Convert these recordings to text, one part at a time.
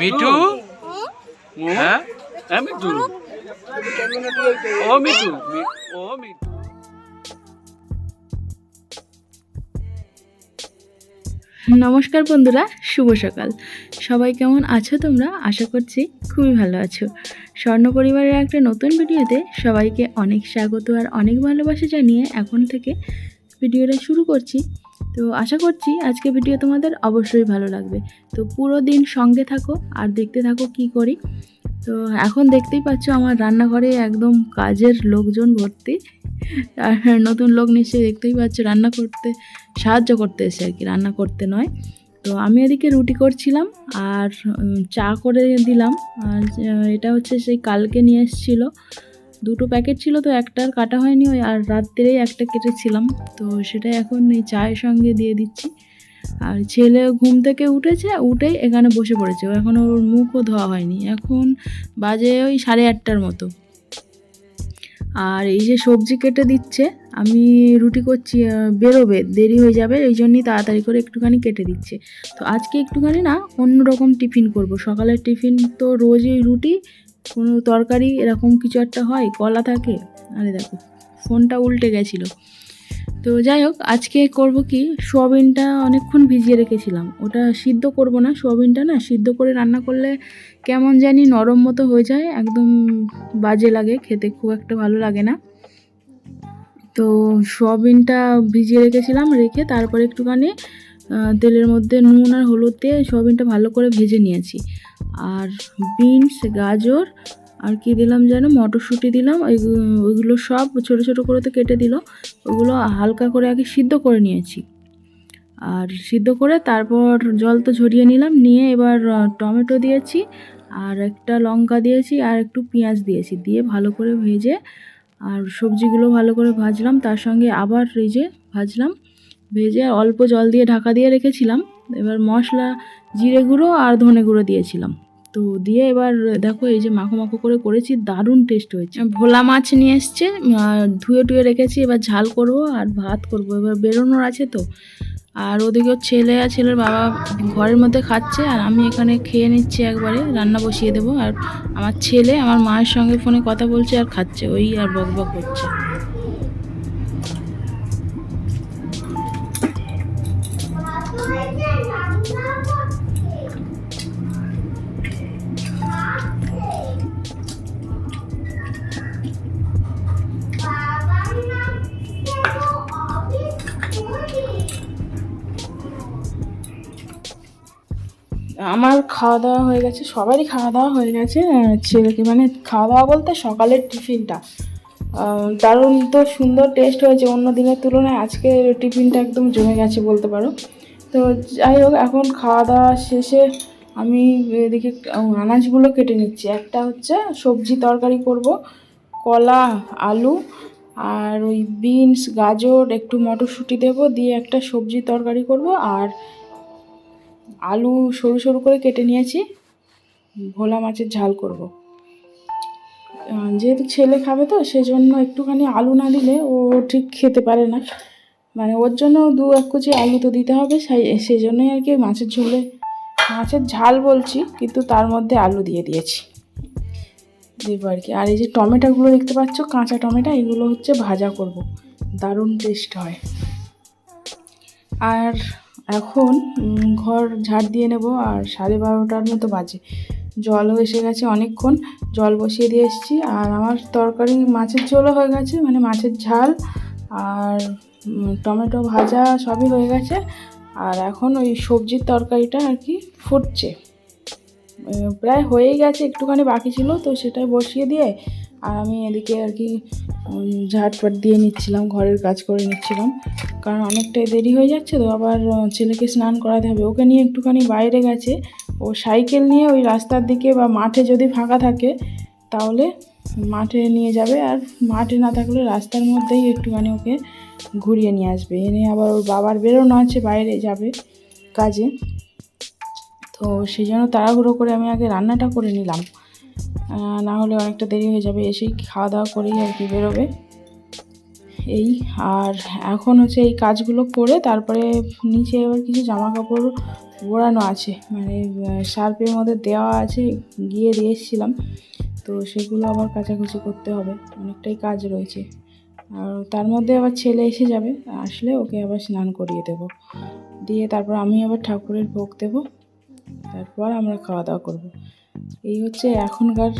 মিঠু? হ্যাঁ? হ্যাঁ মিঠু? ও মিঠু। ও মিঠু। নমস্কার বন্ধুরা শুভ সকাল। সবাই কেমন আছো তোমরা? আশা করছি খুবই ভালো আছো। স্বর্ণ পরিবারের একটা নতুন ভিডিওতে সবাইকে অনেক স্বাগত আর অনেক ভালোবাসা জানিয়ে এখন থেকে ভিডিওটা শুরু করছি। তো আশা করছি আজকে ভিডিও তোমাদের অবশ্যই ভালো লাগবে। তো পুরো দিন সঙ্গে থাকো আর দেখতে থাকো কি করি। তো এখন দেখতেই পাচ্ছ আমার রান্নাঘরে একদম কাজের লোকজন ভর্তি। আর নতুন লোক নিশ্চয়ই দেখতেই পাচ্ছ রান্না করতে, সাহায্য করতে এসে আর কি, রান্না করতে নয়। তো আমি এদিকে রুটি করছিলাম আর চা করে দিলাম। আর এটা হচ্ছে সেই কালকে নিয়ে এসেছিল। দুটো প্যাকেট ছিল তো একটা আর কাটা হয়নি ওই আর রাত্রেই একটা কেটেছিলাম। তো সেটাই এখন এই চায়ের সঙ্গে দিয়ে দিচ্ছি। আর ছেলে ঘুম থেকে উঠেছে, উঠেই এখানে বসে পড়েছে। ও এখন ওর মুখও ধোয়া হয়নি। এখন বাজে ওই সাড়ে আটটার মতো। আর এই যে সবজি কেটে দিচ্ছে, আমি রুটি করছি বেরোবে, দেরি হয়ে যাবে, এই জন্যই তাড়াতাড়ি করে একটুখানি কেটে দিচ্ছে। তো আজকে একটুখানি না অন্য রকম টিফিন করব। সকালের টিফিন তো রোজই রুটি কোনো তরকারি এরকম কিছু একটা হয়, কলা থাকে? আরে দেখো, ফোনটা উল্টে গেছিল। তো যাই হোক, আজকে করব কি, সোয়াবিনটা অনেকক্ষণ ভিজিয়ে রেখেছিলাম। ওটা সিদ্ধ করব না, সোয়াবিনটা না সিদ্ধ করে রান্না করলে কেমন জানি নরম মতো হয়ে যায়, একদম বাজে লাগে, খেতে খুব একটা ভালো লাগে না। তো সোয়াবিনটা ভিজিয়ে রেখেছিলাম, রেখে তারপরে একটুখানি তেলের মধ্যে নুন আর হলুদ দিয়ে সোয়াবিনটা ভালো করে ভেজে নিয়েছি। আর বিনস, গাজর, আর কি দিলাম যেন, মটরশুঁটি দিলাম ওই ওইগুলো সব ছোটো ছোটো করে তো কেটে দিল, ওগুলো হালকা করে আগে সিদ্ধ করে নিয়েছি। আর সিদ্ধ করে তারপর জল তো ঝরিয়ে নিলাম, নিয়ে এবার টমেটো দিয়েছি, আর একটা লঙ্কা দিয়েছি, আর একটু পেঁয়াজ দিয়েছি, দিয়ে ভালো করে ভেজে, আর সবজিগুলো ভালো করে ভাজলাম, তার সঙ্গে আবার যে ভাজলাম, ভেজে অল্প জল দিয়ে ঢাকা দিয়ে রেখেছিলাম। এবার মশলা, জিরে গুঁড়ো আর ধনে গুঁড়ো দিয়েছিলাম। তো দিয়ে এবার দেখো এই যে মাখো মাখো করে করেছি, দারুণ টেস্ট হয়েছে। ভোলা মাছ নিয়ে এসছে ধুয়ে টুয়ে রেখেছি, এবার ঝাল করব আর ভাত করব। এবার বেরোনোর আছে তো। আর ওদিকে ছেলে আর ছেলের বাবা ঘরের মধ্যে খাচ্ছে, আর আমি এখানে খেয়ে নিচ্ছি একবারে, রান্না বসিয়ে দেবো। আর আমার ছেলে, আমার মায়ের সঙ্গে ফোনে কথা বলছে আর খাচ্ছে, ওই আর বক বক করছে আমার খাওয়া দাওয়া হয়ে গেছে, সবারই খাওয়া দাওয়া হয়ে গেছে ছেলেকে মানে খাওয়া দাওয়া বলতে সকালের টিফিনটা। দারুণ তো সুন্দর টেস্ট হয়েছে, অন্য দিনের তুলনায় আজকে টিফিনটা একদম জমে গেছে বলতে পারো। তো যাই হোক, এখন খাওয়া দাওয়া শেষে আমি এদিকে আনাজগুলো কেটে নিচ্ছি। একটা হচ্ছে সবজি তরকারি করব, কলা, আলু, আর ওই বিনস, গাজর, একটু মটরশুঁটি দেবো, দিয়ে একটা সবজি তরকারি করব, আর আলু সরু সরু করে কেটে নিয়েছি। ভোলা মাছের ঝাল করব। যেহেতু ছেলে খাবে তো, সেজন্য একটুখানি আলু না দিলে ও ঠিক খেতে পারে না। মানে ওর জন্য দু এক কুচি আলু তো দিতে হবে, সেই সেই জন্যই আর কি মাছের ঝোলে মাছের ঝাল বলছি, কিন্তু তার মধ্যে আলু দিয়ে দিয়েছি। দেবো আর কি। আর এই যে টমেটোগুলো দেখতে পাচ্ছ, কাঁচা টমেটো, এগুলো হচ্ছে ভাজা করব। দারুণ টেস্ট হয়। আর এখন ঘর ঝাড় দিয়ে নেব আর সাড়ে বারোটার মতো বাজে। জলও এসে গেছে অনেকক্ষণ, জল বসিয়ে দিয়ে এসেছি। আর আমার তরকারি মাছের ঝোলও হয়ে গেছে মানে মাছের ঝাল আর টমেটো ভাজা সবই হয়ে গেছে। আর এখন ওই সবজির তরকারিটা আর কি ফুটছে। প্রায় হয়েই গেছে, একটুখানি বাকি ছিল, তো সেটা বসিয়ে দিয়ে আর আমি এদিকে আর কি উম, ঝাড়পাট দিয়ে নিচ্ছিলাম ঘরের কাজ করে নিচ্ছিলাম। কারণ অনেকটাই দেরি হয়ে যাচ্ছে তো আবার ছেলেকে স্নান করাতে হবে। ওকে নিয়ে একটুখানি বাইরে গেছে। ও সাইকেল নিয়ে ওই রাস্তার দিকে বা মাঠে যদি ফাঁকা থাকে তাহলে মাঠে নিয়ে যাবে। আর মাঠে না থাকলে রাস্তার মধ্যেই একটুখানি ওকে ঘুরিয়ে নিয়ে আসবে। এনে আবার ওর বাবার বেরোনো আছে বাইরে যাবে কাজে। তো সেই জন্য তাড়াহুড়ো করে আমি আগে রান্নাটা করে নিলাম। না হলে অনেকটা দেরি হয়ে যাবে। এসেই খাওয়া দাওয়া করেই আর কি বেরোবে। এই আর এখন হচ্ছে এই কাজগুলো করে তারপরে নিচে এবার কিছু জামা কাপড় বোড়ানো আছে। মানে আহ, সার্পের মধ্যে দেওয়া আছে গিয়ে দিয়ে এসেছিলাম। তো সেগুলো আবার কাচাকুচি করতে হবে। অনেকটাই কাজ রয়েছে। আর তার মধ্যে আবার ছেলে এসে যাবে। আসলে ওকে আবার স্নান করিয়ে দেবো। দিয়ে তারপর আমি আবার ঠাকুরের ভোগ দেবো। তারপর আমরা খাওয়া দাওয়া করব। এই হচ্ছে এখনকার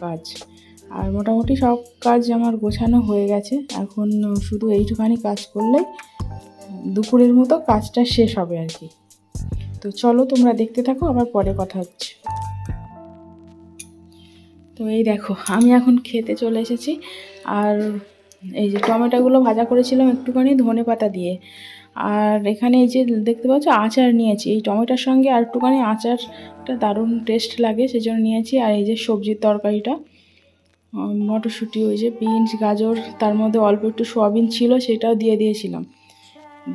কাজ। আর মোটামুটি সব কাজ আমার গোছানো হয়ে গেছে। এখন শুধু এইটুখানি কাজ করলেই দুপুরের মতো কাজটা শেষ হবে আর কি। তো চলো তোমরা দেখতে থাকো, আবার পরে কথা হচ্ছে। তো এই দেখো, আমি এখন খেতে চলে এসেছি। আর এই যে টমেটোগুলো ভাজা করেছিলাম একটুখানি ধনে পাতা দিয়ে। আর এখানে এই যে দেখতে পাচ্ছ, আচার নিয়েছি। এই টমেটোর সঙ্গে আর একটুখানি আচারটা দারুণ টেস্ট লাগে, সেজন্য নিয়েছি। আর এই যে সবজির তরকারিটা মটরশুঁটি, ওই যে বিনস, গাজর, তার মধ্যে অল্প একটু সোয়াবিন ছিল, সেটাও দিয়ে দিয়েছিলাম।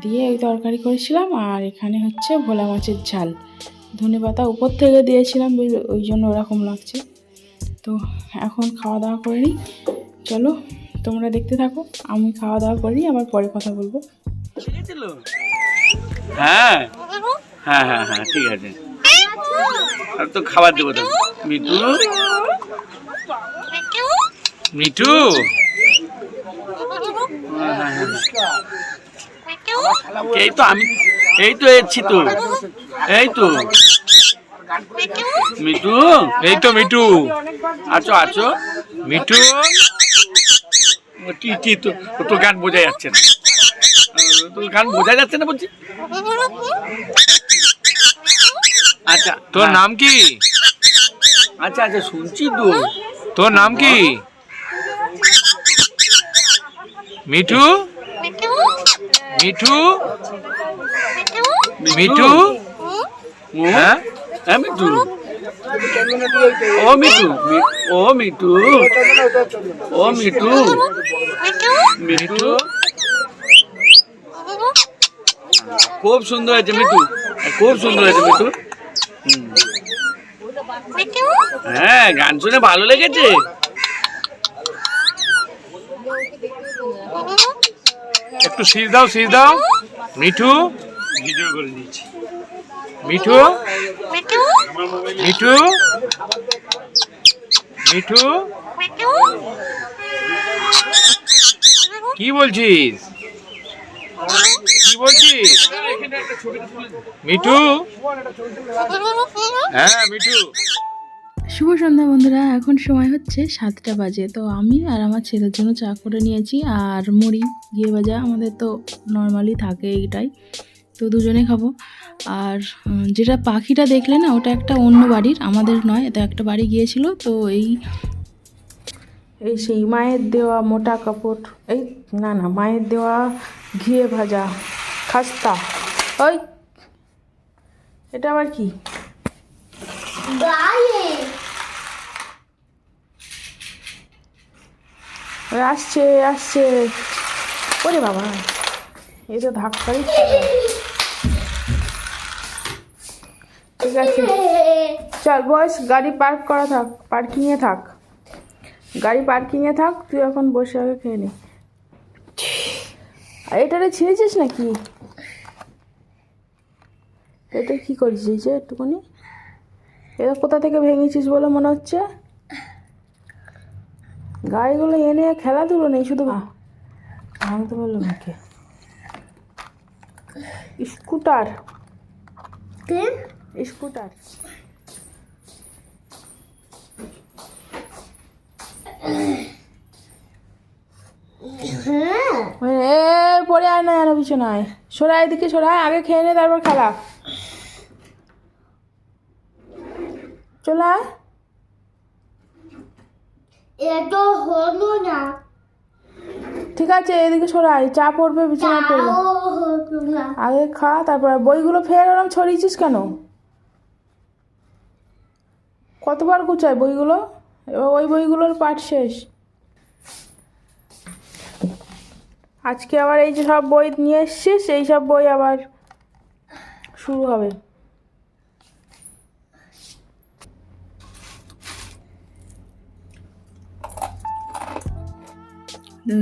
দিয়ে এই তরকারি করেছিলাম, আর এখানে হচ্ছে ভোলা মাছের ঝাল। ধনে পাতা উপর থেকে দিয়েছিলাম, ওই- ওই জন্য ওরকম লাগছে। তো এখন খাওয়া দাওয়া করে নিই। চলো, তোমরা দেখতে থাকো, আমি খাওয়া দাওয়া করি, আবার পরে কথা বলব। হ্যাঁ। হ্যাঁ হ্যাঁ হ্যাঁ ঠিক আছে। আর তো খাবার দেবো তো। মিঠু? মিঠু। এই তো আমি এই তো এসছি তো। এই তো। মিঠু? এই তো মিঠু। আছো আছো? মিঠু? ও টি টি তো তো গান বোঝা যাচ্ছে না। গান বোঝা যাচ্ছে না বলছি? আচ্ছা তোর নাম কি? আচ্ছা আচ্ছা শুনছি তো। তোর নাম কি? মিঠু? মিঠু? মিঠু? হ্যাঁ? হ্যাঁ মিঠু। ও মিঠু। ও মিঠু। ও মিঠু? মিঠু? খুব সুন্দর হয়েছে মিঠু। খুব সুন্দর হয়েছে মিঠু। হ্যাঁ গান শুনে ভালো লেগেছে। একটু শীষ দাও শীষ দাও। মিঠু। ভিডিও করে দিচ্ছি মিঠু। মিঠু। মিঠু কি বলছিস? কি বলছিস? মিঠু? হ্যাঁ মিঠু। শুভ সন্ধ্যা বন্ধুরা, এখন সময় হচ্ছে সাতটা বাজে। তো আমি আর আমার ছেলের জন্য চা করে নিয়েছি আর মুড়ি, ঘিয়ে ভাজা আমাদের তো নর্মালি থাকে এইটাই। তো দুজনে খাব। আর যেটা পাখিটা দেখলে না, ওটা একটা অন্য বাড়ির, আমাদের নয়, এটা একটা বাড়ি গিয়েছিল। তো এই এই সেই মায়ের দেওয়া মোটা কাপড়, এই না না মায়ের দেওয়া, ঘিয়ে ভাজা, খাস্তা। ওই, এটা আবার কি? আসছে আসছে। ওরে বাবা এই তো ধাক্কাই ঠিক আছে। চল বস, গাড়ি পার্ক করা থাক, পার্কিংয়ে থাক। গাড়ি পার্কিংয়ে থাক, তুই এখন বসে আগে খেয়ে নে। আর এটারে ছিঁড়েছিস নাকি? এটা কি করেছিস? যে একটুখানি। এটা কোথা থেকে ভেঙেছিস বলে মনে হচ্ছে? গাড়িগুলো এনে খেলাধুলো নেই শুধু ভাঙতে পারল নাকি? স্কুটার। স্কুটার পরে আয় না জানো বিছানায় সরাই এদিকে সরাই আগে খেয়ে নে তারপর খেলা চলে? এটা হলো না। ঠিক আছে এদিকে সরাই চা পড়বে বিছানা পড়বে। আগে খা তারপর বইগুলো ফের ওরম ছড়িয়েছিস কেন? কতবার গুছায় বইগুলো? এবার ওই বইগুলোর পাঠ শেষ। আজকে আবার এই যে সব বই নিয়ে এসছে এই সব বই আবার শুরু হবে।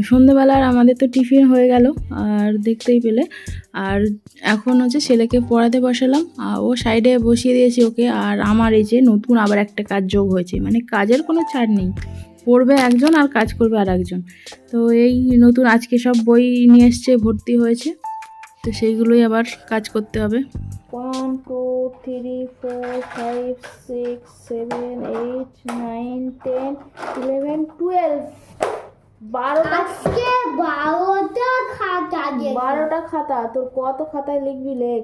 সন্ধেবেলার আমাদের তো টিফিন হয়ে গেল, আর দেখতেই পেলে। আর এখন হচ্ছে ছেলেকে পড়াতে বসালাম, আর ও সাইডে বসিয়ে দিয়েছি ওকে, আর আমার এই যে নতুন আবার একটা কাজ যোগ হয়েছে মানে কাজের কোনো ছাড় নেই। পড়বে একজন আর কাজ করবে আর একজন তো এই নতুন আজকে সব বই নিয়ে এসছে, ভর্তি হয়েছে। তো সেইগুলোই আবার কাজ করতে হবে। One two three four five six seven eight nine ten eleven twelve বারোটা আজকে বারোটা খাতা বারোটা খাতা তোর কত খাতায় লিখবি লেখ?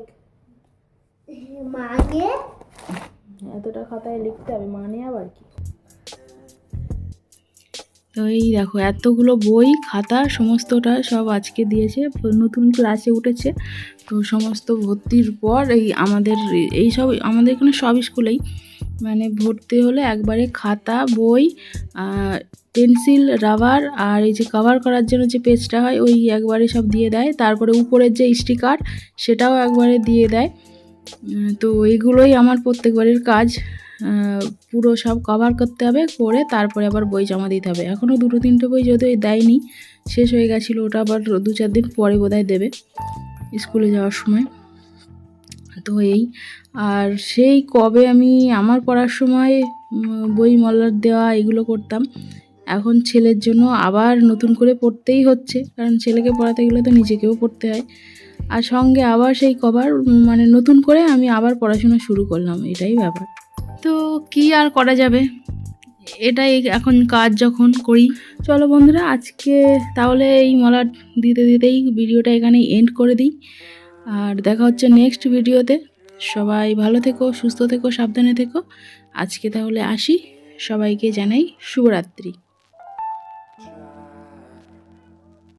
মানে এতটা খাতায় লিখতে হবে মানে আবার কি? তো এই দেখো এতগুলো বই খাতা সমস্তটা সব আজকে দিয়েছে নতুন ক্লাসে উঠেছে। তো সমস্ত ভর্তির পর এই আমাদের এই সব আমাদের এখানে সব স্কুলেই মানে ভর্তি হলে একবারে খাতা, বই পেন্সিল, রাবার আর এই যে কভার করার জন্য যে পেজটা হয়, ওই একবারে সব দিয়ে দেয়। তারপরে উপরের যে স্টিকার সেটাও একবারে দিয়ে দেয়। তো এইগুলোই আমার প্রত্যেকবারের কাজ। পুরো সব কভার করতে হবে, করে তারপরে আবার বই জমা দিতে হবে। এখনও দুটো তিনটে বই যদিও দেয়নি, শেষ হয়ে গেছিল, ওটা আবার দু চার দিন পরে বোধহয় দেবে স্কুলে যাওয়ার সময়। তো এই আর সেই কবে আমি আমার পড়ার সময় বই মলার দেওয়া এগুলো করতাম, এখন ছেলের জন্য আবার নতুন করে পড়তেই হচ্ছে। কারণ ছেলেকে পড়াতে গেলে তো নিজেকেও পড়তে হয়। আর সঙ্গে আবার সেই কভার মানে নতুন করে আমি আবার পড়াশোনা শুরু করলাম, এটাই ব্যাপার। তো কি আর করা যাবে? এটাই এখন কাজ যখন করি। চলো বন্ধুরা, আজকে তাহলে এই মলার দিতে দিতেই ভিডিওটা এখানে এন্ড করে দিই। আর দেখা হচ্ছে নেক্সট ভিডিওতে। সবাই ভালো থেকো, সুস্থ থেকো, সাবধানে থেকো। আজকে তাহলে আসি। সবাইকে জানাই শুভরাত্রি।